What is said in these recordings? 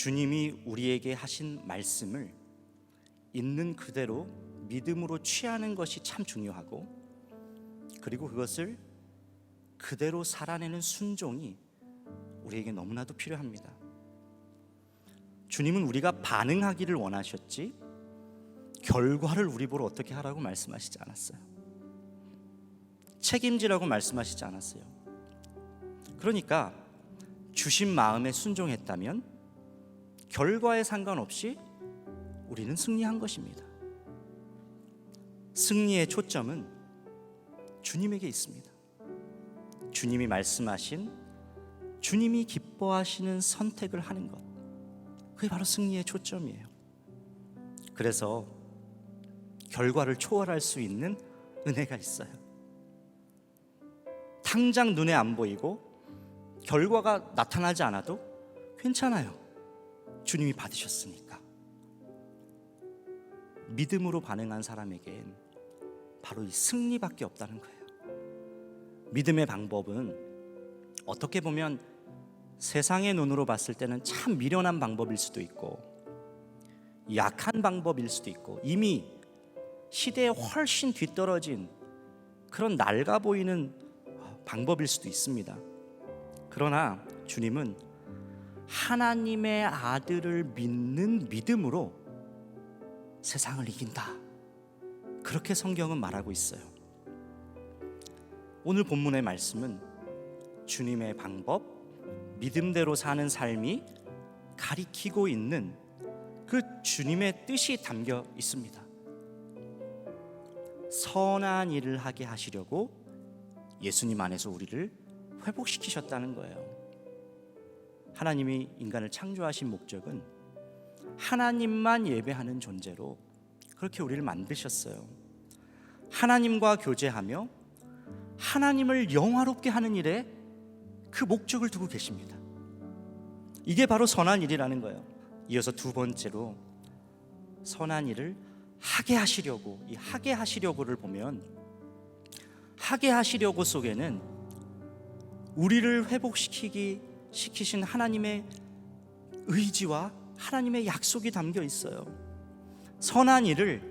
주님이 우리에게 하신 말씀을 있는 그대로 믿음으로 취하는 것이 참 중요하고 그리고 그것을 그대로 살아내는 순종이 우리에게 너무나도 필요합니다. 주님은 우리가 반응하기를 원하셨지 결과를 우리 보러 어떻게 하라고 말씀하시지 않았어요. 책임지라고 말씀하시지 않았어요. 그러니까 주신 마음에 순종했다면 결과에 상관없이 우리는 승리한 것입니다. 승리의 초점은 주님에게 있습니다. 주님이 말씀하신 주님이 기뻐하시는 선택을 하는 것. 그게 바로 승리의 초점이에요. 그래서 결과를 초월할 수 있는 은혜가 있어요. 당장 눈에 안 보이고 결과가 나타나지 않아도 괜찮아요. 주님이 받으셨으니까. 믿음으로 반응한 사람에겐 바로 이 승리밖에 없다는 거예요. 믿음의 방법은 어떻게 보면 세상의 눈으로 봤을 때는 참 미련한 방법일 수도 있고 약한 방법일 수도 있고 이미 시대에 훨씬 뒤떨어진 그런 낡아 보이는 방법일 수도 있습니다. 그러나 주님은 하나님의 아들을 믿는 믿음으로 세상을 이긴다. 그렇게 성경은 말하고 있어요. 오늘 본문의 말씀은 주님의 방법, 믿음대로 사는 삶이 가리키고 있는 그 주님의 뜻이 담겨 있습니다. 선한 일을 하게 하시려고 예수님 안에서 우리를 회복시키셨다는 거예요. 하나님이 인간을 창조하신 목적은 하나님만 예배하는 존재로 그렇게 우리를 만드셨어요. 하나님과 교제하며 하나님을 영화롭게 하는 일에 그 목적을 두고 계십니다. 이게 바로 선한 일이라는 거예요. 이어서 두 번째로 선한 일을 하게 하시려고 이 하게 하시려고를 보면 하게 하시려고 속에는 우리를 회복시키기 시키신 하나님의 의지와 하나님의 약속이 담겨 있어요. 선한 일을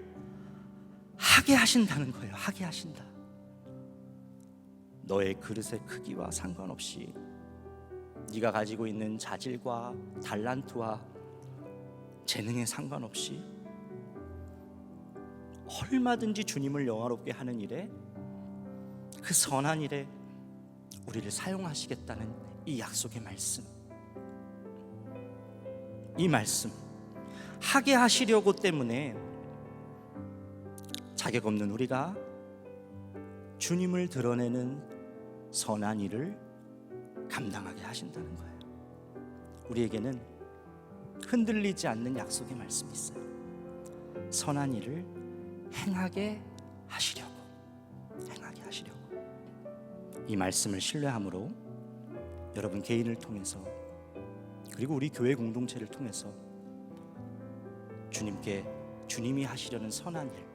하게 하신다는 거예요. 하게 하신다. 너의 그릇의 크기와 상관없이 네가 가지고 있는 자질과 달란트와 재능에 상관없이 얼마든지 주님을 영화롭게 하는 일에 그 선한 일에 우리를 사용하시겠다는 이 약속의 말씀. 이 말씀 하게 하시려고 때문에 자격 없는 우리가 주님을 드러내는 선한 일을 감당하게 하신다는 거예요. 우리에게는 흔들리지 않는 약속의 말씀이 있어요. 선한 일을 행하게 하시려고 행하게 하시려고 이 말씀을 신뢰함으로 여러분 개인을 통해서 그리고 우리 교회 공동체를 통해서 주님께 주님이 하시려는 선한 일,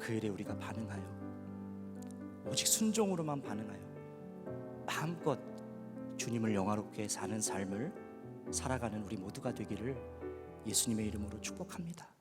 그 일에 우리가 반응하여 오직 순종으로만 반응하여 마음껏 주님을 영화롭게 사는 삶을 살아가는 우리 모두가 되기를 예수님의 이름으로 축복합니다.